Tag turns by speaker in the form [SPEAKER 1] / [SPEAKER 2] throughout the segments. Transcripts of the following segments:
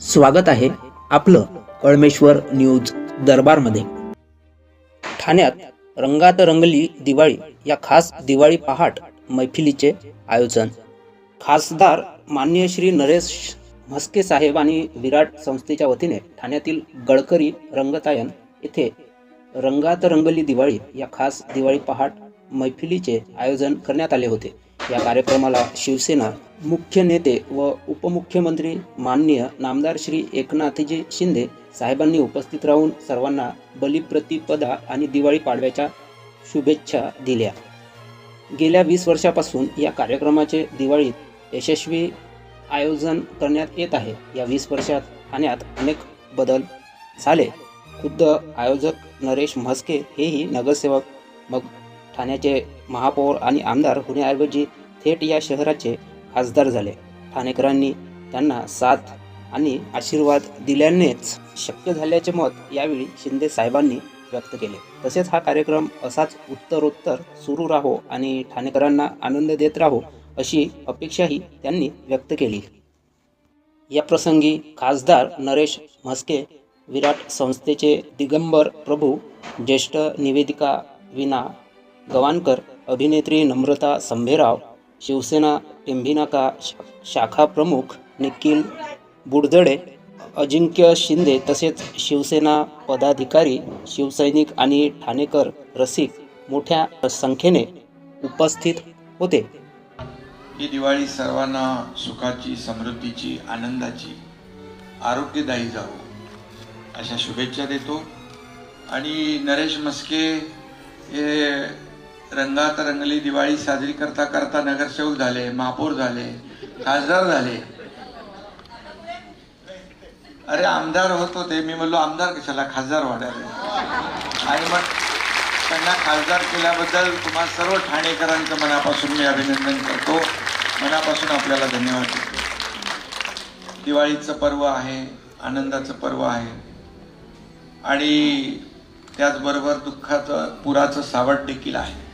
[SPEAKER 1] स्वागत आहे आपलं कळमेश्वर न्यूज दरबारमध्ये. ठाण्यात रंगात रंगली दिवाळी या खास दिवाळी पहाट मैफिलीचे आयोजन. खासदार मान्य श्री नरेश म्हस्के साहेब आणि विराट संस्थेच्या वतीने ठाण्यातील गडकरी रंगतायन येथे रंगात रंगली दिवाळी या खास दिवाळी पहाट मैफिलीचे आयोजन करण्यात आले होते. या कार्यक्रमाला शिवसेना मुख्य नेते व उपमुख्यमंत्री माननीय नामदार श्री एकनाथजी शिंदे साहेबांनी उपस्थित राहून सर्वांना बलिप्रतिपदा आणि दिवाळी पाडव्याच्या शुभेच्छा दिल्या. गेल्या वीस वर्षापासून या कार्यक्रमाचे दिवाळीत यशस्वी आयोजन करण्यात येत आहे. या वीस वर्षात ठाण्यात अनेक बदल झाले. खुद्द आयोजक नरेश म्हस्के हेही नगरसेवक मग ठाण्याचे महापौर आणि आमदार होण्याऐवजी थेट या शहराचे खासदार झाले. ठाणेकरांनी त्यांना साथ आणि आशीर्वाद दिल्यानेच शक्य झाल्याचे मत यावेळी शिंदे साहेबांनी व्यक्त केले. तसेच हा कार्यक्रम असाच उत्तरोत्तर सुरू राहो आणि ठाणेकरांना आनंद देत राहो अशी अपेक्षाही त्यांनी व्यक्त केली. या प्रसंगी खासदार नरेश म्हस्के विराट संस्थेचे दिगंबर प्रभू ज्येष्ठ निवेदिका विना गवानकर अभिनेत्री नम्रता संभेराव शिवसेना टेंभिनाका शा शाखा प्रमुख निखिल बुडदडे अजिंक्य शिंदे तसेच शिवसेना पदाधिकारी शिवसैनिक आणि ठाणेकर रसिक मोठ्या संख्येने उपस्थित होते.
[SPEAKER 2] ही दिवाळी सर्वांना सुखाची समृद्धीची आनंदाची आरोग्यदायी जावो अशा शुभेच्छा देतो. आणि नरेश मस्के हे रंगात रंगली दिवाळी साजरी करता करता नगरसेवक झाले महापौर झाले खासदार झाले. अरे आमदार होत होते मी म्हणलो आमदार कशाला? खासदार वाढायला. आणि मग त्यांना खासदार केल्याबद्दल तुम्हा सर्व ठाणेकरांचं मनापासून मी अभिनंदन करतो. मनापासून आपल्याला धन्यवाद देतो. दिवाळीचं पर्व आहे आनंदाचं पर्व आहे. आणि त्याचबरोबर दुःखाचं पुराचं सावट देखील आहे.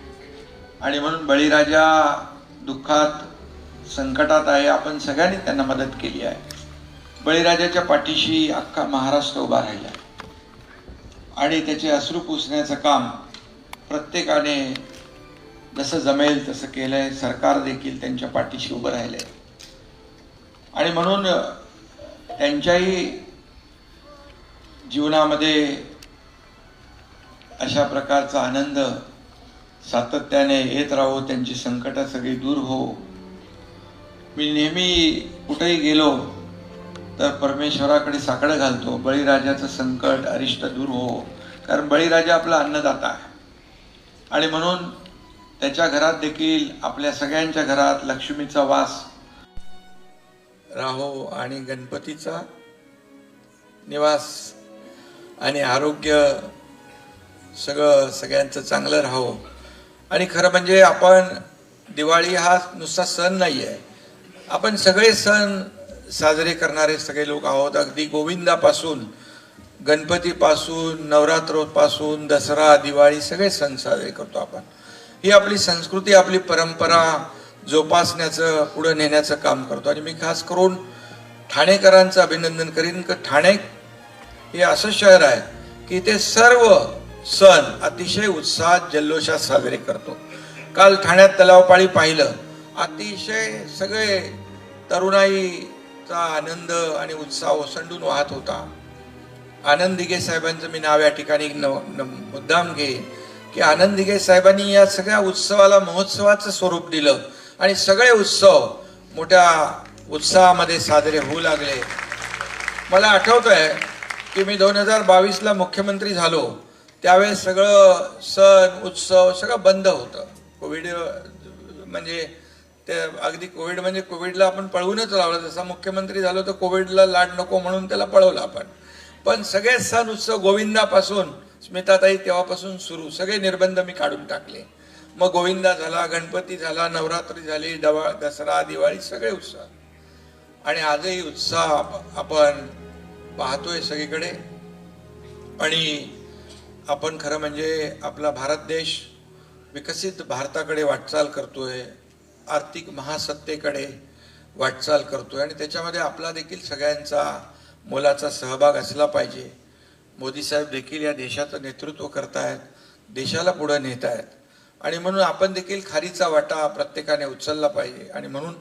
[SPEAKER 2] आणि म्हणून बळीराजा दुःखात संकटात आहे. आपण सगळ्यांनी त्यांना मदत केली आहे. बळीराजाच्या पाठीशी अख्खा महाराष्ट्र उभा राहिला. आणि त्याचे अश्रू पुसण्याचं काम प्रत्येकाने जसं जमेल तसं केलंय. सरकार देखील त्यांच्या पाठीशी उभं राहिलंय. आणि म्हणून त्यांच्याही जीवनामध्ये अशा प्रकारचा आनंद सातत्याने येत राहो त्यांची संकट सगळी दूर हो. मी नेहमी कुठेही गेलो तर परमेश्वराकडे साकडं घालतो. बळीराजाचं संकट अरिष्ट दूर हो कारण बळीराजा आपला अन्नदाता आहे. आणि म्हणून त्याच्या घरात देखील आपल्या सगळ्यांच्या घरात लक्ष्मीचा वास राहो आणि गणपतीचा निवास आणि आरोग्य सगळं सगळ्यांचं चांगलं राहो. आणि खरं म्हणजे आपण दिवाळी हा नुसता सण नाही आहे आपण सगळे सण साजरे करणारे सगळे लोक आहोत. अगदी गोविंदापासून गणपतीपासून नवरात्रोपासून दसरा दिवाळी सगळे सण साजरे करतो आपण. ही आपली संस्कृती आपली परंपरा जोपासण्याचं पुढं नेण्याचं काम करतो. आणि मी खास करून ठाणेकरांचं अभिनंदन करीन. की ठाणे हे असं शहर आहे की ते सर्व सण अतिशय उत्साहात जल्लोषात साजरे करतो. काल ठाण्यात तलावपाळी पाहिलं. अतिशय सगळे तरुणाईचा आनंद आणि उत्साह ओसंडून वाहत होता. आनंद साहेबांचं मी नाव या ठिकाणी न, मुद्दाम घेईन की आनंद साहेबांनी या सगळ्या उत्सवाला महोत्सवाचं स्वरूप दिलं आणि सगळे उत्सव मोठ्या उत्साहामध्ये साजरे होऊ लागले. मला आठवत आहे की मी दोन हजार बावीसला मुख्यमंत्री झालो. त्यावेळेस सगळं सण उत्सव सगळं बंद होतं. कोविड म्हणजे ते अगदी कोविड म्हणजे कोविडला आपण पळवूनच लावलं. जसा मुख्यमंत्री झालो तर कोविडला लाड नको म्हणून त्याला पळवलं आपण. पण सगळे सण उत्सव गोविंदापासून स्मिताताई तेव्हापासून सुरू. सगळे निर्बंध मी काढून टाकले. मग गोविंदा झाला गणपती झाला नवरात्री झाली दवा दसरा दिवाळी सगळे उत्साह आणि आजही उत्साह आप- आपण पाहतोय सगळीकडे. आणि आपण खरं म्हणजे आपला भारत देश विकसित भारताकडे वाटचाल करतो आहे आर्थिक महासत्तेकडे वाटचाल करतो आहे आणि त्याच्यामध्ये आपला देखील सगळ्यांचा मोलाचा सहभाग असला पाहिजे. मोदी साहेब देखील या देशाचं नेतृत्व करतायत देशाला पुढं नेत आहेत आणि म्हणून आपण देखील खारीचा वाटा प्रत्येकाने उचलला पाहिजे. आणि म्हणून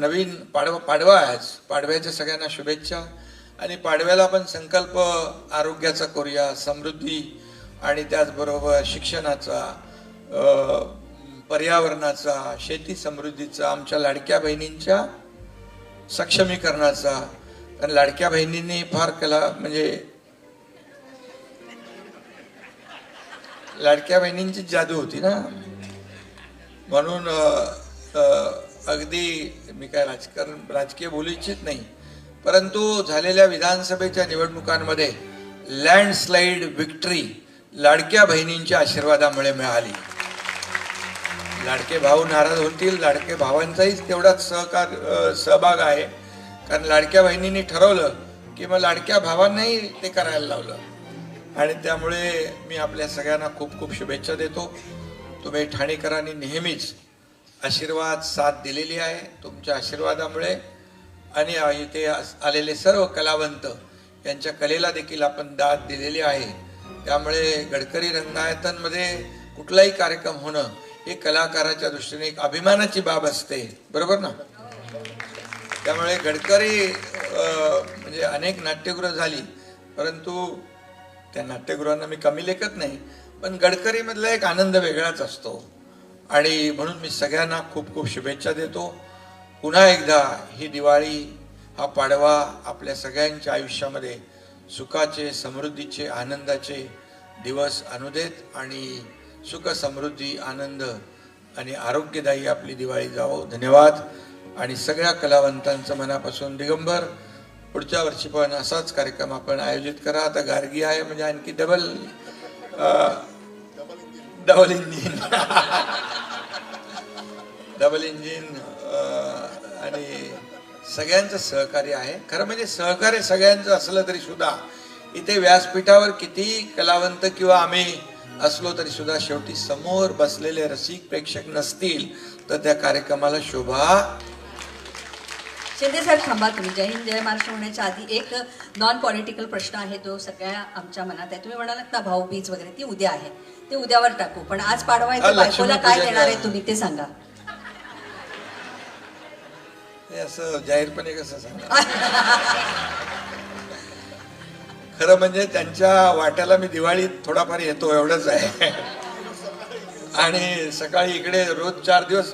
[SPEAKER 2] नवीन पाडवा पाडवा आहे आज पाडव्याच्या सगळ्यांना शुभेच्छा. आणि पाडव्याला आपण संकल्प आरोग्याचा करूया समृद्धी आणि त्याचबरोबर शिक्षणाचा पर्यावरणाचा शेती समृद्धीचा आमच्या लाडक्या बहिणींच्या सक्षमीकरणाचा. कारण लाडक्या बहिणींनी फार कला म्हणजे लाडक्या बहिणींची जादू होती ना. म्हणून अगदी मी काय राजकारण राजकीय बोलू इच्छित नाही. परंतु झालेल्या विधानसभेच्या निवडणुकांमध्ये लँडस्लाईड विक्ट्री लाडक्या बहिणींच्या आशीर्वादामुळे मिळाली. लाडके भाऊ नाराज होतील लाडके भावांचाही तेवढाच सहकार सहभाग आहे. कारण लाडक्या बहिणींनी ठरवलं की मग लाडक्या भावांनाही ते करायला लावलं. आणि त्यामुळे मी आपल्या सगळ्यांना खूप खूप शुभेच्छा देतो. तुम्ही ठाणेकरांनी नेहमीच आशीर्वाद साथ दिलेली आहे तुमच्या आशीर्वादामुळे. आणि इथे आलेले सर्व कलावंत यांच्या कलेला देखील आपण दाद दिलेली आहे. त्यामुळे गडकरी रंगायतांमध्ये कुठलाही कार्यक्रम होणं हे कलाकाराच्या दृष्टीने एक अभिमानाची बाब असते. बरोबर ना? त्यामुळे गडकरी म्हणजे अनेक नाट्यगृह झाली परंतु त्या नाट्यगृहांना मी कमी लेखत नाही पण गडकरीमधला एक आनंद वेगळाच असतो. आणि म्हणून मी सगळ्यांना खूप खूप शुभेच्छा देतो. पुन्हा एकदा ही दिवाळी हा पाडवा आपल्या सगळ्यांच्या आयुष्यामध्ये सुखाचे समृद्धीचे आनंदाचे दिवस आणू देत आणि सुख समृद्धी आनंद आणि आरोग्यदायी आपली दिवाळी जावो. धन्यवाद. आणि सगळ्या कलावंतांचं मनापासून दिगंबर. पुढच्या वर्षी पण असाच कार्यक्रम आपण आयोजित करा. आता गार्गी आहे म्हणजे आणखी double double engine double engine आणि सगळ्यांचं सहकार्य आहे. खरं म्हणजे सहकार्य सगळ्यांचं असलं तरी सुद्धा इथे व्यासपीठावर किती कलावंत किंवा आम्ही असलो तरी सुद्धा शेवटी समोर बसलेले रसिक प्रेक्षक नसतील तर त्या कार्यक्रमाला शोभा.
[SPEAKER 3] शिंदे साहेब थांबा तुम्ही. जय हिंद जय महाराष्ट्र होण्याच्या आधी एक नॉन पॉलिटिकल प्रश्न आहे तो सगळ्या आमच्या मनात आहे. तुम्ही म्हणालात ना भाऊबीज वगैरे ती उद्या आहे. ते उद्यावर टाकू. पण आज पाडवा आहे काय देणार आहे. तुम्ही ते सांगा.
[SPEAKER 2] हे असं जाहीरपणे कसं सांगा खरं म्हणजे त्यांच्या वाट्याला मी दिवाळीत थोडाफार येतो एवढंच आहे. आणि सकाळी इकडे रोज चार दिवस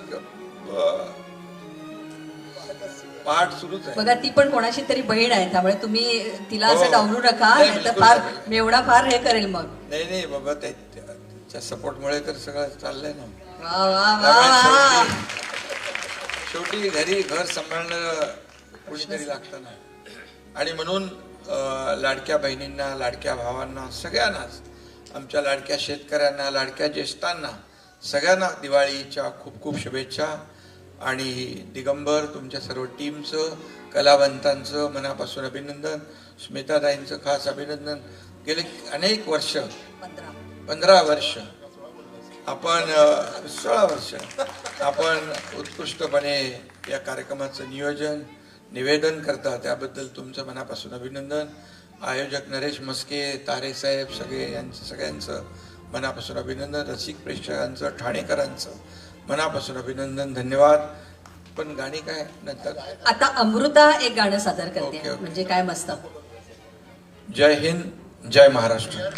[SPEAKER 2] पाठ सुरूच आहे.
[SPEAKER 3] बघा ती पण कोणाशी तरी बहीण आहे त्यामुळे तुम्ही तिला असं
[SPEAKER 2] हो.
[SPEAKER 3] डावलू नका फार. मेवढा फार हे करेल मग.
[SPEAKER 2] नाही नाही बाबा त्या- त्या- त्याच्या सपोर्टमुळे तर सगळं चाललंय ना.
[SPEAKER 3] वा वा वा
[SPEAKER 2] शेवटी घरी घर सांभाळणं कुणीतरी लागतं ना. आणि म्हणून लाडक्या बहिणींना लाडक्या भावांना सगळ्यांनाच आमच्या लाडक्या शेतकऱ्यांना लाडक्या ज्येष्ठांना सगळ्यांना दिवाळीच्या खूप खूप शुभेच्छा. आणि दिगंबर तुमच्या सर्व टीमचं कलावंतांचं मनापासून अभिनंदन. स्मिताताईंचं खास अभिनंदन. गेले अनेक वर्ष.
[SPEAKER 3] पंधरा.
[SPEAKER 2] पंधरा वर्ष. आपण सोळा वर्ष आपण उत्कृष्टपणे या कार्यक्रमाचं नियोजन निवेदन करता त्याबद्दल तुमचं मनापासून अभिनंदन. आयोजक नरेश मस्के तारे साहेब सगळे यांचं सगळ्यांचं मनापासून अभिनंदन. रसिक प्रेक्षकांचं ठाणेकरांचं मनापासून अभिनंदन धन्यवाद. पण गाणी काय नंतर?
[SPEAKER 3] आता अमृता एक गाणं सादर करते. म्हणजे काय मस्त.
[SPEAKER 2] जय हिंद जय महाराष्ट्र.